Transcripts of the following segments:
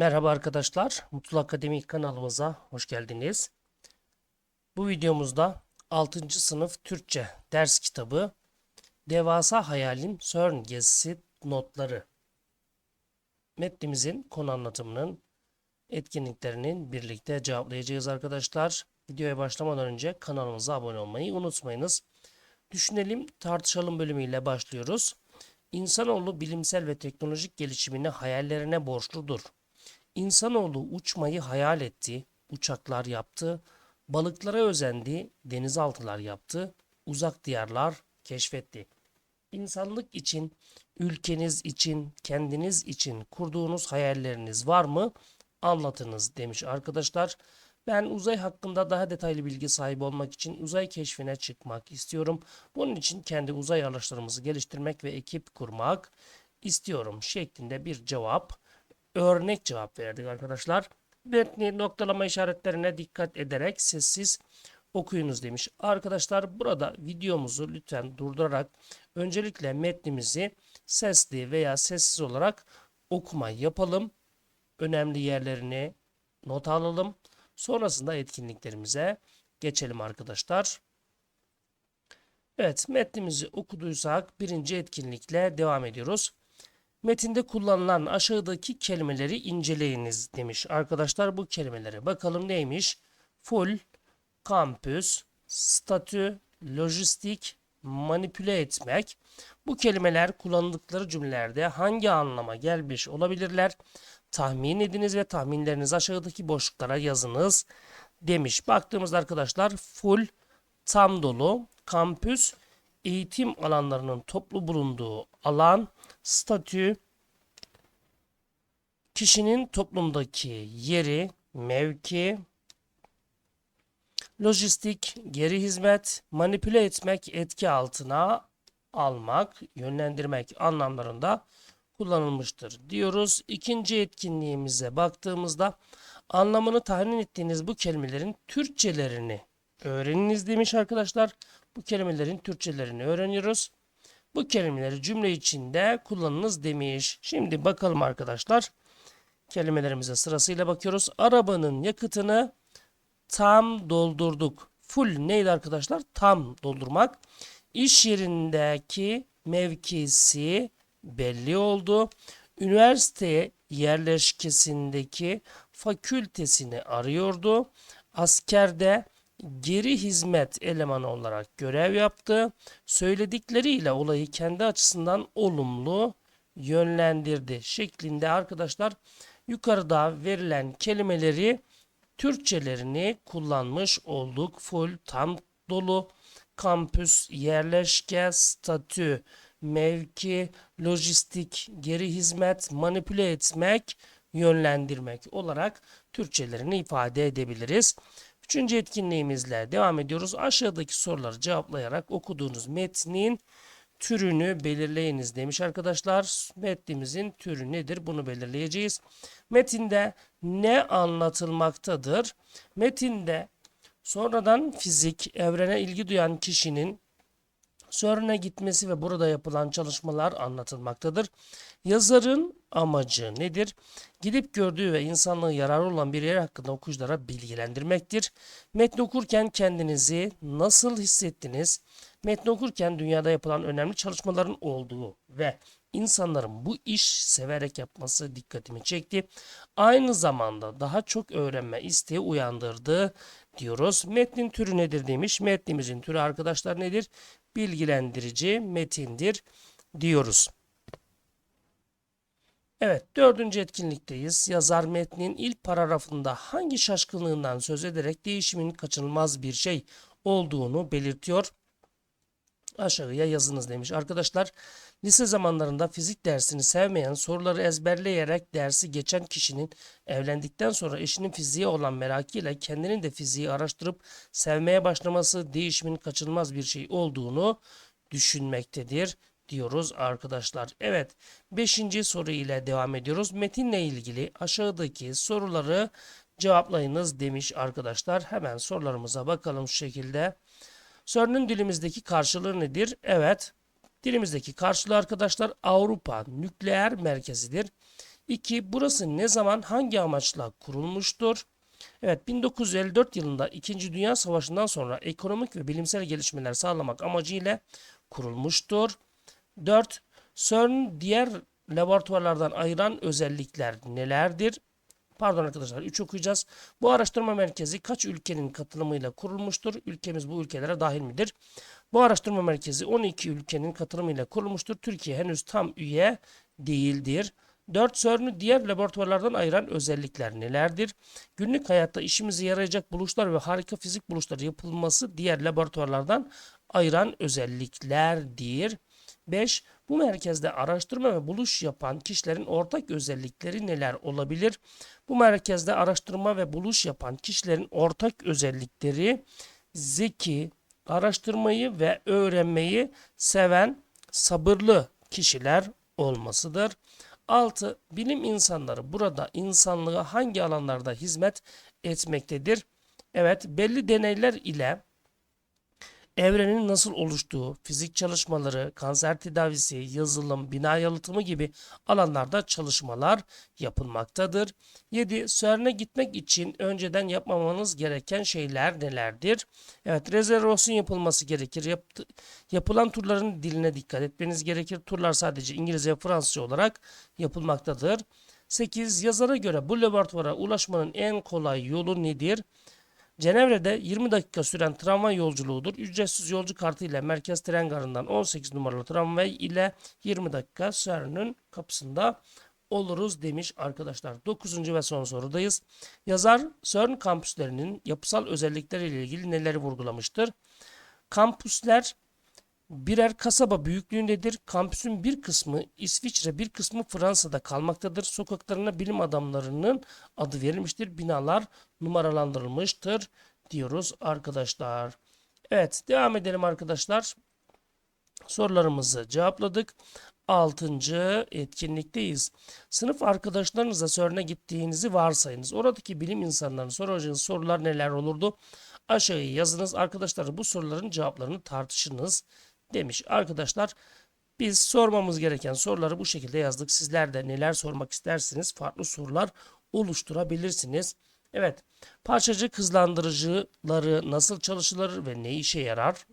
Merhaba arkadaşlar, Mutlu Akademi kanalımıza hoş geldiniz. Bu videomuzda 6. sınıf Türkçe ders kitabı Devasa Hayalin CERN gezisi notları metnimizin konu anlatımının etkinliklerinin birlikte cevaplayacağız arkadaşlar. Videoya başlamadan önce kanalımıza abone olmayı unutmayınız. Düşünelim, tartışalım bölümüyle başlıyoruz. İnsanoğlu bilimsel ve teknolojik gelişimini hayallerine borçludur. İnsanoğlu uçmayı hayal etti, uçaklar yaptı, balıklara özendi, denizaltılar yaptı, uzak diyarlar keşfetti. İnsanlık için, ülkeniz için, kendiniz için kurduğunuz hayalleriniz var mı? Anlatınız demiş arkadaşlar. Ben uzay hakkında daha detaylı bilgi sahibi olmak için uzay keşfine çıkmak istiyorum. Bunun için kendi uzay araçlarımızı geliştirmek ve ekip kurmak istiyorum şeklinde bir cevap örnek cevap verdik arkadaşlar. Metni noktalama işaretlerine dikkat ederek sessiz okuyunuz demiş. Arkadaşlar burada videomuzu lütfen durdurarak öncelikle metnimizi sesli veya sessiz olarak okuma yapalım. Önemli yerlerini not alalım. Sonrasında etkinliklerimize geçelim arkadaşlar. Evet metnimizi okuduysak birinci etkinlikle devam ediyoruz. Metinde kullanılan aşağıdaki kelimeleri inceleyiniz demiş. Arkadaşlar bu kelimelere bakalım neymiş? Full, kampüs, statü, lojistik, manipüle etmek. Bu kelimeler kullanıldıkları cümlelerde hangi anlama gelmiş olabilirler? Tahmin ediniz ve tahminlerinizi aşağıdaki boşluklara yazınız demiş. Baktığımızda arkadaşlar full, tam dolu, kampüs, eğitim alanlarının toplu bulunduğu alan, statü, kişinin toplumdaki yeri, mevki, lojistik, geri hizmet, manipüle etmek, etki altına almak, yönlendirmek anlamlarında kullanılmıştır diyoruz. İkinci etkinliğimize baktığımızda anlamını tahmin ettiğiniz bu kelimelerin Türkçelerini öğreniniz demiş arkadaşlar. Bu kelimelerin Türkçelerini öğreniyoruz. Bu kelimeleri cümle içinde kullanınız demiş. Şimdi bakalım arkadaşlar. Kelimelerimize sırasıyla bakıyoruz. Arabanın yakıtını tam doldurduk. Full neydi arkadaşlar? Tam doldurmak. İş yerindeki mevkisi belli oldu. Üniversite yerleşkesindeki fakültesini arıyordu. Askerde geri hizmet elemanı olarak görev yaptı. Söyledikleriyle olayı kendi açısından olumlu yönlendirdi şeklinde arkadaşlar yukarıda verilen kelimeleri Türkçelerini kullanmış olduk. Full, tam dolu, kampüs, yerleşke, statü, mevki, lojistik, geri hizmet, manipüle etmek, yönlendirmek olarak Türkçelerini ifade edebiliriz. Üçüncü etkinliğimizle devam ediyoruz. Aşağıdaki soruları cevaplayarak okuduğunuz metnin türünü belirleyiniz demiş arkadaşlar. Metnimizin türü nedir? Bunu belirleyeceğiz. Metinde ne anlatılmaktadır? Metinde sonradan fizik, evrene ilgi duyan kişinin CERN'e gitmesi ve burada yapılan çalışmalar anlatılmaktadır. Yazarın amacı nedir? Gidip gördüğü ve insanlığı yararı olan bir yer hakkında okuyuculara bilgilendirmektir. Metni okurken kendinizi nasıl hissettiniz? Metni okurken dünyada yapılan önemli çalışmaların olduğu ve insanların bu iş severek yapması dikkatimi çekti. Aynı zamanda daha çok öğrenme isteği uyandırdı diyoruz. Metnin türü nedir demiş. Metnimizin türü arkadaşlar nedir? Bilgilendirici metindir diyoruz. Evet, dördüncü etkinlikteyiz. Yazar metnin ilk paragrafında hangi şaşkınlığından söz ederek değişimin kaçınılmaz bir şey olduğunu belirtiyor. Aşağıya yazınız demiş. Arkadaşlar lise zamanlarında fizik dersini sevmeyen, soruları ezberleyerek dersi geçen kişinin evlendikten sonra eşinin fiziğe olan merakıyla kendinin de fiziği araştırıp sevmeye başlaması değişimin kaçınılmaz bir şey olduğunu düşünmektedir diyoruz arkadaşlar. Evet 5. soru ile devam ediyoruz. Metinle ilgili aşağıdaki soruları cevaplayınız demiş arkadaşlar. Hemen sorularımıza bakalım şu şekilde. CERN'ün dilimizdeki karşılığı nedir? Evet dilimizdeki karşılığı arkadaşlar Avrupa nükleer merkezidir. 2. Burası ne zaman hangi amaçla kurulmuştur? Evet 1954 yılında 2. Dünya Savaşı'ndan sonra ekonomik ve bilimsel gelişmeler sağlamak amacıyla kurulmuştur. 4. CERN diğer laboratuvarlardan ayıran özellikler nelerdir? Pardon arkadaşlar 3 okuyacağız. Bu araştırma merkezi kaç ülkenin katılımıyla kurulmuştur? Ülkemiz bu ülkelere dahil midir? Bu araştırma merkezi 12 ülkenin katılımıyla kurulmuştur. Türkiye henüz tam üye değildir. 4 CERN'ü diğer laboratuvarlardan ayıran özellikler nelerdir? Günlük hayatta işimize yarayacak buluşlar ve harika fizik buluşları yapılması diğer laboratuvarlardan ayıran özelliklerdir. 5. Bu merkezde araştırma ve buluş yapan kişilerin ortak özellikleri neler olabilir? Bu merkezde araştırma ve buluş yapan kişilerin ortak özellikleri zeki, araştırmayı ve öğrenmeyi seven, sabırlı kişiler olmasıdır. 6. Bilim insanları burada insanlığa hangi alanlarda hizmet etmektedir? Evet, belli deneyler ile evrenin nasıl oluştuğu, fizik çalışmaları, kanser tedavisi, yazılım, bina yalıtımı gibi alanlarda çalışmalar yapılmaktadır. 7. CERN'e gitmek için önceden yapmamanız gereken şeyler nelerdir? Evet, rezervasyon yapılması gerekir. Yaptı, yapılan turların diline dikkat etmeniz gerekir. Turlar sadece İngilizce ve Fransızca olarak yapılmaktadır. 8. Yazara göre bu laboratuvara ulaşmanın en kolay yolu nedir? Cenevre'de 20 dakika süren tramvay yolculuğudur. Ücretsiz yolcu kartı ile merkez tren garından 18 numaralı tramvay ile 20 dakika CERN'ün kapısında oluruz demiş arkadaşlar. 9. ve son sorudayız. Yazar CERN kampüslerinin yapısal özellikleriyle ilgili neleri vurgulamıştır? Kampüsler birer kasaba büyüklüğündedir. Kampüsün bir kısmı İsviçre, bir kısmı Fransa'da kalmaktadır. Sokaklarına bilim adamlarının adı verilmiştir. Binalar numaralandırılmıştır diyoruz arkadaşlar. Evet, devam edelim arkadaşlar. Sorularımızı cevapladık. Altıncı etkinlikteyiz. Sınıf arkadaşlarınızla CERN'e gittiğinizi varsayınız. Oradaki bilim insanlarının soracağınız sorular neler olurdu? Aşağıya yazınız. Arkadaşlar bu soruların cevaplarını tartışınız demiş. Arkadaşlar biz sormamız gereken soruları bu şekilde yazdık. Sizler de neler sormak istersiniz farklı sorular oluşturabilirsiniz. Evet parçacık hızlandırıcıları nasıl çalışılır ve ne işe yarar?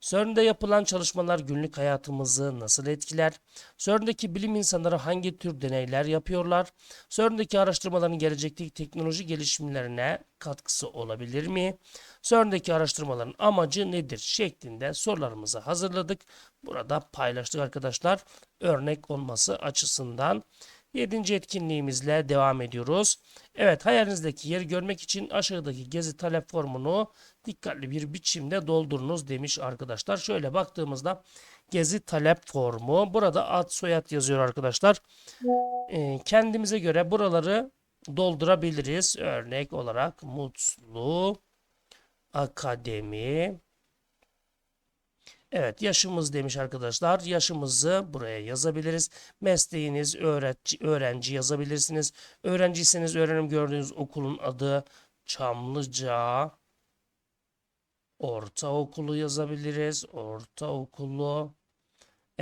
CERN'de yapılan çalışmalar günlük hayatımızı nasıl etkiler? CERN'deki bilim insanları hangi tür deneyler yapıyorlar? CERN'deki araştırmaların gelecekteki teknoloji gelişimlerine katkısı olabilir mi? CERN'deki araştırmaların amacı nedir? şeklinde sorularımızı hazırladık. Burada paylaştık arkadaşlar. Örnek olması açısından. Yedinci etkinliğimizle devam ediyoruz. Evet hayalinizdeki yeri görmek için aşağıdaki gezi talep formunu dikkatli bir biçimde doldurunuz demiş arkadaşlar. Şöyle baktığımızda gezi talep formu. Burada ad soyad yazıyor arkadaşlar. Ee, kendimize göre buraları doldurabiliriz. Örnek olarak Mutlu Akademi Evet yaşımız demiş arkadaşlar. Yaşımızı buraya yazabiliriz. Mesleğiniz öğrenci, öğrenci yazabilirsiniz. Öğrenciyseniz öğrenim gördüğünüz okulun adı Çamlıca Ortaokulu yazabiliriz. Ortaokulu.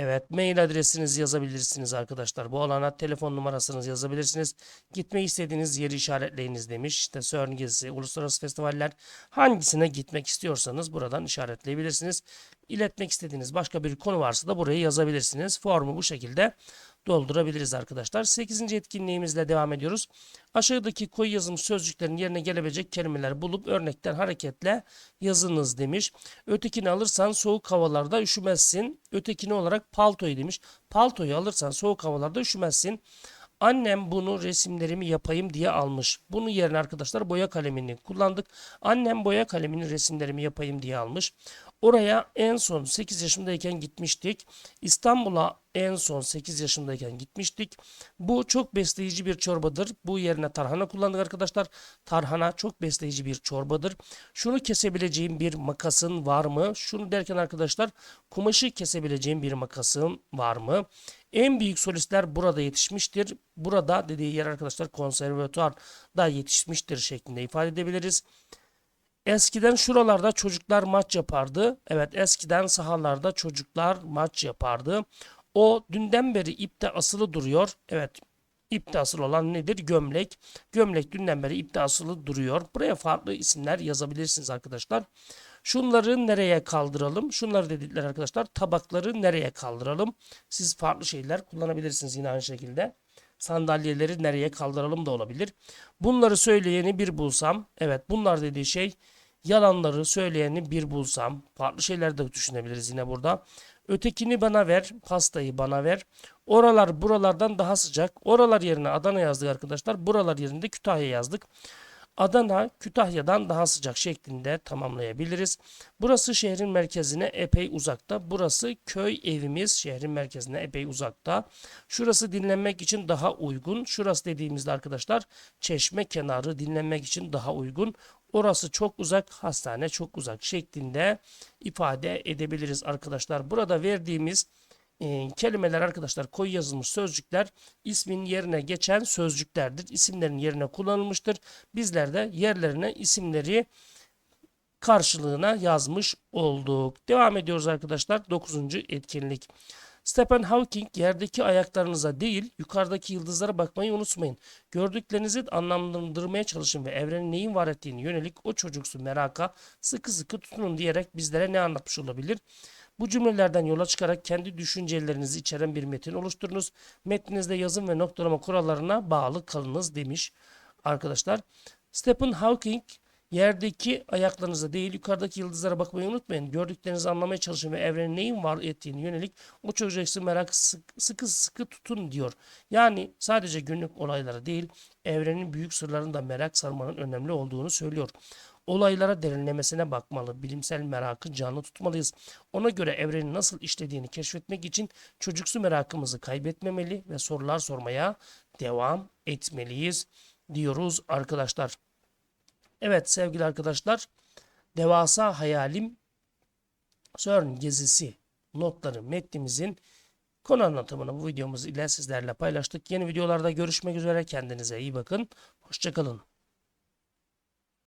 Evet mail adresinizi yazabilirsiniz arkadaşlar. Bu alana telefon numarasınızı yazabilirsiniz. Gitmeyi istediğiniz yeri işaretleyiniz demiş. İşte CERN gezisi, uluslararası festivaller hangisine gitmek istiyorsanız buradan işaretleyebilirsiniz. İletmek istediğiniz başka bir konu varsa da buraya yazabilirsiniz. Formu bu şekilde doldurabiliriz arkadaşlar. 8. etkinliğimizle devam ediyoruz. Aşağıdaki koyu yazım sözcüklerin yerine gelebilecek kelimeler bulup örnekten hareketle yazınız demiş. Ötekini alırsan soğuk havalarda üşümezsin. Ötekini olarak paltoyu demiş. Paltoyu alırsan soğuk havalarda üşümezsin. Annem bunu resimlerimi yapayım diye almış. Bunun yerine arkadaşlar boya kalemini kullandık. Annem boya kalemini resimlerimi yapayım diye almış. Oraya en son 8 yaşımdayken gitmiştik. İstanbul'a en son 8 yaşımdayken gitmiştik. Bu çok besleyici bir çorbadır. Bu yerine tarhana kullandık arkadaşlar. Tarhana çok besleyici bir çorbadır. Şunu kesebileceğim bir makasın var mı? Şunu derken arkadaşlar kumaşı kesebileceğim bir makasın var mı? En büyük solistler burada yetişmiştir. Burada dediği yer arkadaşlar konservatuarda yetişmiştir şeklinde ifade edebiliriz. Eskiden şuralarda çocuklar maç yapardı. Evet eskiden sahalarda çocuklar maç yapardı. O dünden beri ipte asılı duruyor. Evet ipte asılı olan nedir? Gömlek. Gömlek dünden beri ipte asılı duruyor. Buraya farklı isimler yazabilirsiniz arkadaşlar. Şunları nereye kaldıralım? Şunları dedikler arkadaşlar. Tabakları nereye kaldıralım? Siz farklı şeyler kullanabilirsiniz yine aynı şekilde. Sandalyeleri nereye kaldıralım da olabilir. Bunları söyleyeni bir bulsam. Evet bunlar dediği şey yalanları söyleyeni bir bulsam. Farklı şeyler de düşünebiliriz yine burada. Ötekini bana ver, pastayı bana ver. Oralar buralardan daha sıcak. Oralar yerine Adana yazdık arkadaşlar. Buralar yerine Kütahya yazdık. Adana Kütahya'dan daha sıcak şeklinde tamamlayabiliriz. Burası şehrin merkezine epey uzakta. Burası köy evimiz şehrin merkezine epey uzakta. Şurası dinlenmek için daha uygun. Şurası dediğimizde arkadaşlar çeşme kenarı dinlenmek için daha uygun. Orası çok uzak, hastane çok uzak şeklinde ifade edebiliriz arkadaşlar. Burada verdiğimiz e, kelimeler arkadaşlar koyu yazılmış sözcükler ismin yerine geçen sözcüklerdir. İsimlerin yerine kullanılmıştır. Bizler de yerlerine isimleri karşılığına yazmış olduk. Devam ediyoruz arkadaşlar. 9. etkinlik. Stephen Hawking yerdeki ayaklarınıza değil yukarıdaki yıldızlara bakmayı unutmayın. Gördüklerinizi anlamlandırmaya çalışın ve evrenin neyin var ettiğini yönelik o çocuksu meraka sıkı sıkı tutunun diyerek bizlere ne anlatmış olabilir? Bu cümlelerden yola çıkarak kendi düşüncelerinizi içeren bir metin oluşturunuz. Metninizde yazım ve noktalama kurallarına bağlı kalınız demiş arkadaşlar. Stephen Hawking yerdeki ayaklarınıza değil yukarıdaki yıldızlara bakmayı unutmayın. Gördüklerinizi anlamaya çalışın ve evrenin neyin var ettiğini yönelik o çocuksu merak sıkı sıkı tutun diyor. Yani sadece günlük olaylara değil evrenin büyük sırlarını da merak sarmanın önemli olduğunu söylüyor. Olaylara derinlemesine bakmalı, bilimsel merakı canlı tutmalıyız. Ona göre evrenin nasıl işlediğini keşfetmek için çocuksu merakımızı kaybetmemeli ve sorular sormaya devam etmeliyiz diyoruz arkadaşlar. Evet sevgili arkadaşlar, devasa hayalim CERN gezisi notları metnimizin konu anlatımını bu videomuz ile sizlerle paylaştık. Yeni videolarda görüşmek üzere. Kendinize iyi bakın. Hoşçakalın.